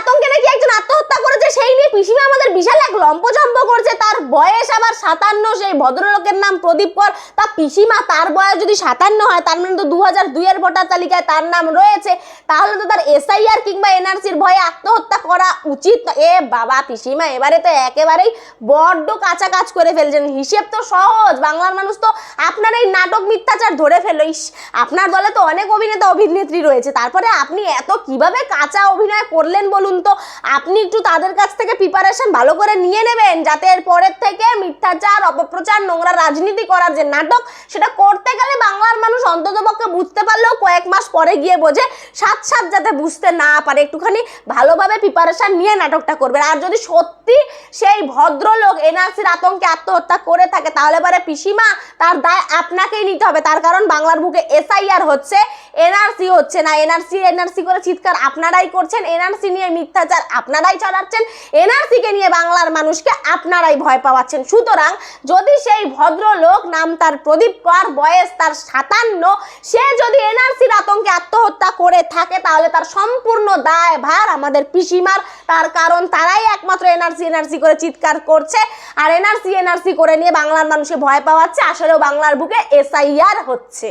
আতঙ্কে নাকি একজন আত্মহত্যা করেছে সেই নিয়ে পিসিমা আমাদের বিশাল এক লম্পজম্প করছে তার বয়স আবার সাতান্ন, সেই ভদ্রলোকের নাম প্রদীপ কর। তা পিসিমা তার বয়স যদি সাতান্ন হয়, তার মানে তো দু হাজার দুইয়ের ভোটার তালিকায় তার নাম রয়েছে। তাহলে তো তার এসআইআর কিংবা এনআরসির ভয়ে আত্মহত্যা করা উচিত। এ বাবা, পিসিমা, এবারে তো একেবারেই বড্ড কাঁচা কাজ করে ফেলছেন। হিসেব তো সহজ, বাংলার মানুষ তো আপনার এই নাটক মিথ্যাচার ধরে ফেলো। ইস, আপনার দলে তো অনেক অভিনেতা, অভিনেত্রী রয়েছে। তারপরে আপনি এত কীভাবে কাঁচা অভিনয় করলেন বলুন তো? আপনি একটু তাদের কাছ থেকে প্রিপারেশন ভালো করে নিয়ে নেবেন, যাতে এর পরের থেকে মিথ্যাচার, অপপ্রচার, নোংরা রাজনীতি করার যে নাটক, সেটা করতে গেলে বাংলার মানুষ অন্ততপক্ষে বুঝতে পারলেও কয়েক মাস পরে গিয়ে বোঝে, সাত সাত যাতে বুঝতে না পারে। একটুখানি ভালোভাবে প্রিপারেশন নিয়ে নাটকটা করবেন। আর যদি সত্যি সেই ভদ্রলোক, এনআরসির আতঙ্কে আত্মহত্যা করে থাকে, তাহলে পরে পিসিমা তার দায় আপনাকেই নিতে হবে। তার কারণ বাংলার বুকে এসআইআর হচ্ছে। এনআরসি হচ্ছে না, এনআরসি এনআরসি করে চিৎকার আপনারাই করছেন, এনআরসি নিয়ে মিথ্যাচার আপনারাই চালাচ্ছেন, এনআরসি কে নিয়ে বাংলার মানুষকে আপনারাই ভয় পাওয়াচ্ছেন। সুতরাং যদি সেই ভদ্রলোক নাম তার প্রদীপ কর, বয়স তার সাতান্ন, সে যদি এনআরসির আতঙ্কে আত্মহত্যা করে থাকে, তাহলে তার সম্পূর্ণ দায় ভার আমাদের পিসিমার। তার কারণ তারাই একমাত্র এনআরসি এনআরসি করে চিৎকার করছে, আর এনআরসি এনআরসি করে নিয়ে বাংলার মানুষে ভয় পাওয়াচ্ছে, আসলেও বাংলার বুকে এসআইআর হচ্ছে।